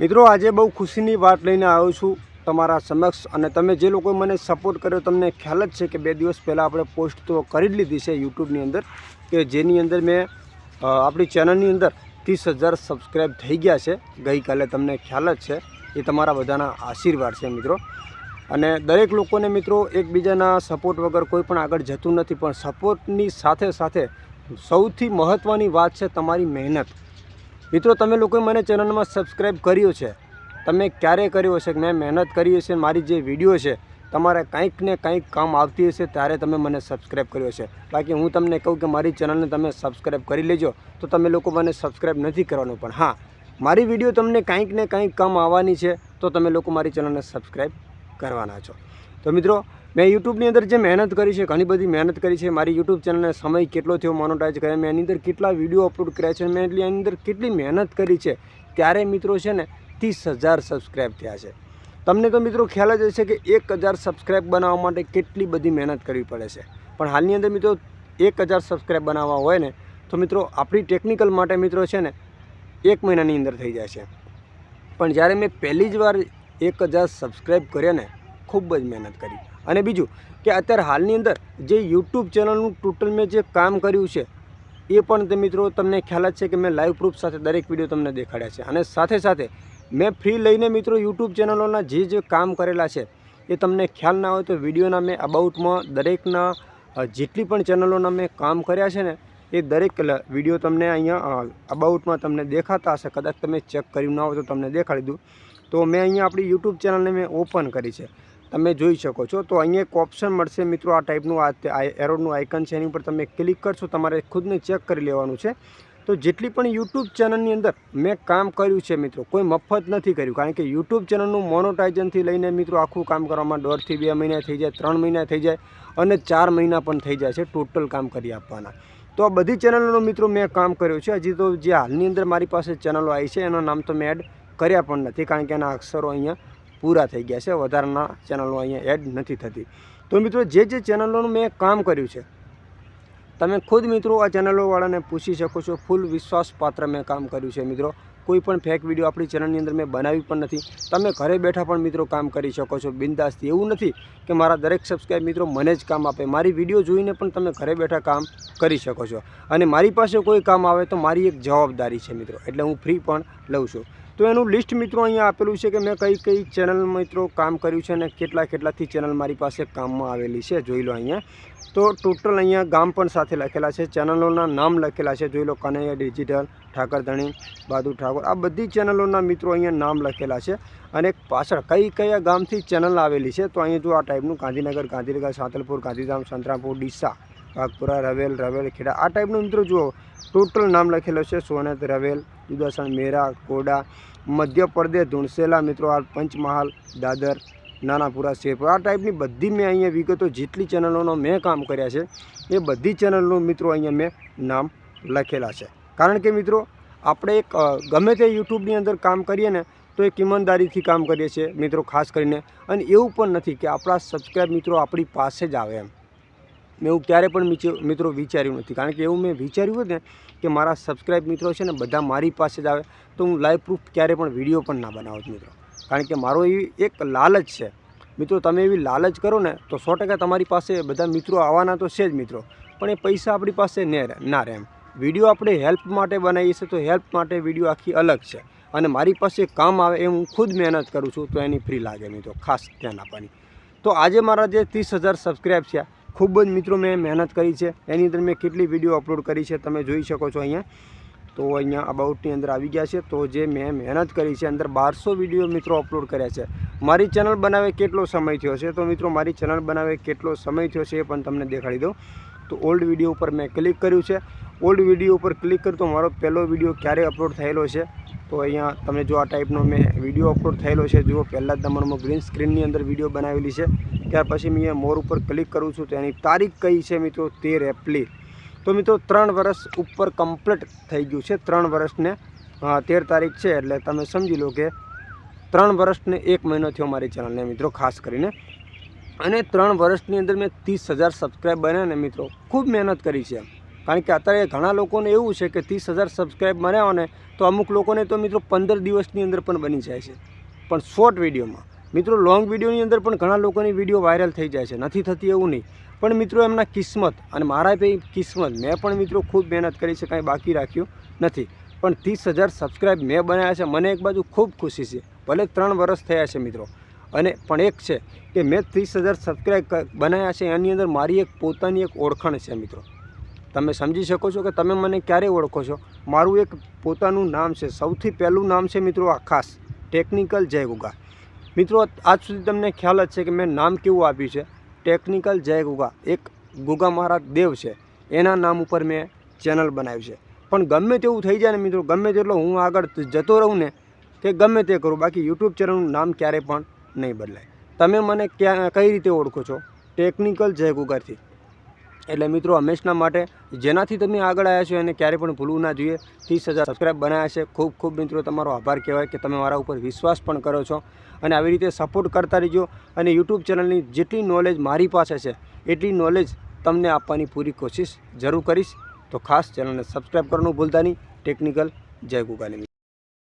મિત્રો, આજે બહુ ખુશીની વાત લઈને આવ્યો છું તમારા સમક્ષ અને તમે જે લોકોએ મને સપોર્ટ કર્યો તમને ખ્યાલ જ છે કે બે દિવસ પહેલાં આપણે પોસ્ટ તો કરી જ લીધી છે યુટ્યુબની અંદર કે જેની અંદર મેં આપણી ચેનલની અંદર ત્રીસ હજાર સબસ્ક્રાઈબ થઈ ગયા છે. ગઈકાલે તમને ખ્યાલ જ છે. એ તમારા બધાના આશીર્વાદ છે મિત્રો. અને દરેક લોકોને મિત્રો, એકબીજાના સપોર્ટ વગર કોઈ પણ આગળ જતું નથી, પણ સપોર્ટની સાથે સાથે સૌથી મહત્ત્વની વાત છે તમારી મહેનત. મિત્રો, તમે લોકોએ મને ચેનલમાં સબસ્ક્રાઈબ કર્યો છે. તમે ક્યારે કર્યો હશે મેં મહેનત કરી હશે, મારી જે વીડિયો છે, તમારે કંઈક ને કંઈક કામ આવતી હશે, ત્યારે તમે મને સબસ્ક્રાઈબ કર્યો છે. બાકી હું તમને કહું કે મારી ચેનલને તમે સબસ્ક્રાઈબ કરી લેજો, તો તમે લોકો મને સબસ્ક્રાઈબ નથી કરવાનું. પણ હા, મારી વીડિયો તમને કંઈક ને કંઈક કામ આવવાની છે, તો તમે લોકો મારી ચેનલને સબસ્ક્રાઈબ કરવાના છો. તો મિત્રો, મેં યુટ્યુબની અંદર જે મહેનત કરી છે, ઘણી બધી મહેનત કરી છે, મારી યુટ્યુબ ચેનલને સમય કેટલો થયો મોનોટાઈઝ કર્યા, મેં એની અંદર કેટલા વીડિયો અપલોડ કર્યા છે, મેં એટલી એની અંદર કેટલી મહેનત કરી છે, ત્યારે મિત્રો છે ને ત્રીસ હજાર સબસ્ક્રાઈબ થયા છે. તમને તો મિત્રો ખ્યાલ જ હશે કે એક હજાર સબસ્ક્રાઈબ બનાવવા માટે કેટલી બધી મહેનત કરવી પડે છે. પણ હાલની અંદર મિત્રો એક હજાર સબસ્ક્રાઈબ બનાવવા હોય ને, તો મિત્રો આપણી ટેકનિકલ માટે મિત્રો છે ને એક મહિનાની અંદર થઈ જાય છે. પણ જ્યારે મેં પહેલી જ વાર એક હજાર સબસ્ક્રાઈબ કર્યા ને ખૂબ જ મહેનત કરી. અને બીજું કે અત્યારે હાલની અંદર જે યુટ્યુબ ચેનલનું ટોટલ મેં જે કામ કર્યું છે, એ પણ તે મિત્રો તમને ખ્યાલ જ છે કે મેં લાઈવ પ્રૂફ સાથે દરેક વીડિયો તમને દેખાડ્યા છે. અને સાથે સાથે મેં ફ્રી લઈને મિત્રો યુટ્યુબ ચેનલોના જે જે કામ કરેલા છે, એ તમને ખ્યાલ ના હોય તો વિડીયોના મેં અબાઉટમાં દરેકના જેટલી પણ ચેનલોના મેં કામ કર્યા છે ને, એ દરેક વીડિયો તમને અહીંયા અબાઉટમાં તમને દેખાતા હશે. કદાચ તમે ચેક કર્યું ના હોય તો તમને દેખાડી દઉં. તો મેં અહીંયા આપણી યુટ્યુબ ચેનલને મેં ઓપન કરી છે. તમે જોઈ શકો છો. તો અહીંયા એક ઓપ્શન મળશે મિત્રો આ ટાઈપનું આ એરોડનું આઇકન છે. એની ઉપર તમે ક્લિક કરશો, તમારે ખુદને ચેક કરી લેવાનું છે. તો જેટલી પણ યુટ્યુબ ચેનલની અંદર મેં કામ કર્યું છે મિત્રો, કોઈ મફત નથી કર્યું. કારણ કે યુટ્યુબ ચેનલનું મોનોટાઇઝનથી લઈને મિત્રો આખું કામ કરવામાં દોઢથી બે મહિના થઈ જાય, ત્રણ મહિના થઈ જાય અને ચાર મહિના પણ થઈ જાય છે ટોટલ કામ કરી આપવાના. તો આ બધી ચેનલોનો મિત્રો મેં કામ કર્યું છે. હજી તો જે હાલની અંદર મારી પાસે ચેનલો આવી છે, એનું નામ તો મેં એડ કર્યા પણ નથી. કારણ કે એના અક્ષરો અહીંયા પૂરા થઈ ગયા છે. વધારાના ચેનલો અહીંયા એડ નથી થતી. તો મિત્રો, જે જે ચેનલોનું મેં કામ કર્યું છે, તમે ખુદ મિત્રો આ ચેનલોવાળાને પૂછી શકો છો. ફૂલ વિશ્વાસપાત્ર મેં કામ કર્યું છે મિત્રો. કોઈ પણ ફેક વીડિયો આપણી ચેનલની અંદર મેં બનાવી પણ નથી. તમે ઘરે બેઠા પણ મિત્રો કામ કરી શકો છો. બિંદાસથી. એવું નથી કે મારા દરેક સબસ્ક્રાઈબ મિત્રો મને જ કામ આપે. મારી વીડિયો જોઈને પણ તમે ઘરે બેઠા કામ કરી શકો છો. અને મારી પાસે કોઈ કામ આવે તો મારી એક જવાબદારી છે મિત્રો. એટલે હું ફ્રી પણ લઉં છું. તો એનું લિસ્ટ મિત્રો અહીંયા આપેલું છે કે મેં કઈ કઈ ચેનલ મિત્રો કામ કર્યું છે અને કેટલા કેટલાથી ચેનલ મારી પાસે કામમાં આવેલી છે, જોઈ લો અહીંયા. તો ટોટલ અહીંયા ગામ પણ સાથે લખેલા છે ચેનલોના નામ લખેલા છે, જોઈ લો કનૈયા ડિજિટલ ઠાકરધણી બાદુ ઠાકોર, આ બધી ચેનલોના મિત્રો અહીંયા નામ લખેલા છે. અને પાછળ કઈ કયા ગામથી ચેનલ આવેલી છે, તો અહીંયા જો આ ટાઈપનું ગાંધીનગર ગાંધીનગર, સાંતલપુર, ગાંધીધામ, સંતરામપુર, ડીસા વાઘપુરા રવેલ રવેલ ખેડા. આ ટાઈપનું મિત્રો જુઓ ટોટલ નામ લખેલો છે સોનેત રવેલ, દુદાસણ, મેરા, કોડા, મધ્યપ્રદેશ, ધુણસેલા મિત્રો, આ પંચમહાલ, દાદર, નાનાપુરા, શેરપુર. આ ટાઈપની બધી મેં અહીંયા વિગતો જેટલી ચેનલોનો મેં કામ કર્યા છે, એ બધી ચેનલનું મિત્રો અહીંયા મેં નામ લખેલા છે. કારણ કે મિત્રો, આપણે એક ગમે તે યુટ્યુબની અંદર કામ કરીએ ને, તો એક ઈમાનદારીથી કામ કરીએ છીએ મિત્રો, ખાસ કરીને. અને એવું પણ નથી કે આપણા સબસ્ક્રાઈબ મિત્રો આપણી પાસે જ આવે એમ. મેં એવું ક્યારે પણ મિત્રો વિચાર્યું નથી. કારણ કે એવું મેં વિચાર્યું હોત ને કે મારા સબસ્ક્રાઈબ મિત્રો છે ને બધા મારી પાસે જ આવે, તો હું લાઈવ પ્રૂફ ક્યારે પણ વીડિયો પણ ના બનાવત મિત્રો. કારણ કે મારો એવી એક લાલચ છે. મિત્રો, તમે એવી લાલચ કરો ને, તો સો ટકા તમારી પાસે બધા મિત્રો આવવાના તો છે જ મિત્રો. પણ એ પૈસા આપણી પાસે ને ના રહે એમ. વીડિયો આપણે હેલ્પ માટે બનાવીએ છીએ, તો હેલ્પ માટે વીડિયો આખી અલગ છે. અને મારી પાસે કામ આવે એ હું ખુદ મહેનત કરું છું, તો એની ફ્રી લાગે મિત્રો, ખાસ ધ્યાન આપવાની. તો આજે મારા જે ત્રીસ હજાર સબસ્ક્રાઈબ છે ખૂબ જ મિત્રો મેં મહેનત કરી છે. એની અંદર મેં કેટલી વીડિયો અપલોડ કરી છે તમે જોઈ શકો છો અહીંયા. તો અહીંયા અબાઉટની અંદર આવી ગયા છે. તો જે મેં મહેનત કરી છે, અંદર બારસો વીડિયો મિત્રો અપલોડ કર્યા છે. મારી ચેનલ બનાવે કેટલો સમય થયો છે? તો મિત્રો, મારી ચેનલ બનાવે કેટલો સમય થયો છે એ પણ તમને દેખાડી દઉં. તો ઓલ્ડ વીડિયો ઉપર મેં ક્લિક કર્યું છે. ઓલ્ડ વીડિયો ઉપર ક્લિક કરું તો મારો પહેલો વીડિયો ક્યારે અપલોડ થયેલો છે? તો અહીંયા તમે જો આ ટાઈપનો મેં વીડિયો અપલોડ થયેલો છે. જુઓ, પહેલાં જ નંબરમાં ગ્રીન સ્ક્રીનની અંદર વીડિયો બનાવેલી છે. ત્યાર પછી મેં મોર ઉપર ક્લિક કરું છું તેની તારીખ કઈ છે મિત્રો? તેર એપ્રિલ. તો મિત્રો, ત્રણ વર્ષ ઉપર કમ્પ્લીટ થઈ ગયું છે. ત્રણ વર્ષને તેર તારીખ છે એટલે તમે સમજી લો કે ત્રણ વર્ષને એક મહિનો થયો મારી ચેનલને મિત્રો, ખાસ કરીને. અને ત્રણ વર્ષની અંદર મેં ત્રીસ હજાર સબસ્ક્રાઈબ બન્યા ને મિત્રો. ખૂબ મહેનત કરી છે. કારણ કે અત્યારે ઘણા લોકોને એવું છે કે ત્રીસ હજાર સબસ્ક્રાઈબ હોય ને, તો અમુક લોકોને તો મિત્રો પંદર દિવસની અંદર પણ બની જાય છે. પણ શોર્ટ વિડીયોમાં મિત્રો લોંગ વિડીયોની અંદર પણ ઘણા લોકોની વીડિયો વાયરલ થઈ જાય છે. નથી થતી એવું નહીં. પણ મિત્રો, એમના કિસ્મત અને મારા ભાઈ કિસ્મત મેં પણ મિત્રો ખૂબ મહેનત કરી છે, કાંઈ બાકી રાખ્યું નથી. પણ ત્રીસ હજાર સબસ્ક્રાઈબ મેં બનાવ્યા છે, મને એક બાજુ ખૂબ ખુશી છે. ભલે ત્રણ વર્ષ થયા છે મિત્રો. અને પણ એક છે કે મેં ત્રીસ હજાર સબસ્ક્રાઈબ બનાવ્યા છે, એની અંદર મારી એક પોતાની એક ઓળખાણ છે મિત્રો. તમે સમજી શકો છો કે તમે મને ક્યારે ઓળખો છો? મારું એક પોતાનું નામ છે. સૌથી પહેલું નામ છે મિત્રો આ ખાસ ટેકનિકલ જય ગુગા. મિત્રો, આજ સુધી તમને ખ્યાલ જ છે કે મેં નામ કેવું આપ્યું છે? ટેકનિકલ જય ગુગા, એક ગુગા મહારાજ દેવ છે. એના નામ ઉપર મેં ચેનલ બનાવ્યું છે. પણ ગમે તેવું થઈ જાય ને મિત્રો, ગમે તેટલો હું આગળ જતો રહું ને, કે ગમે તે કરું, બાકી યુટ્યુબ ચેનલનું નામ ક્યારેય પણ નહીં બદલાય. તમે મને ક્યાં, કઈ રીતે ઓળખો છો? ટેકનિકલ જય ગુગારથી એટલે મિત્રો, હંમેશના માટે જેનાથી તમે આગળ આવ્યા છો એને ક્યારે પણ ભૂલવું ના જોઈએ. ત્રીસ હજાર સબસ્ક્રાઈબ બનાવ્યા છે. ખૂબ ખૂબ મિત્રો, તમારો આભાર કહેવાય કે તમે મારા ઉપર વિશ્વાસ પણ કરો છો અને આવી રીતે સપોર્ટ કરતા રહીજો અને યુટ્યુબ ચેનલની જેટલી નોલેજ મારી પાસે છે, એટલી નોલેજ તમને આપવાની પૂરી કોશિશ જરૂર કરીશ. તો ખાસ ચેનલને સબસ્ક્રાઈબ કરવાનું ભૂલતા નહીં. ટેકનિકલ જય ગુગાની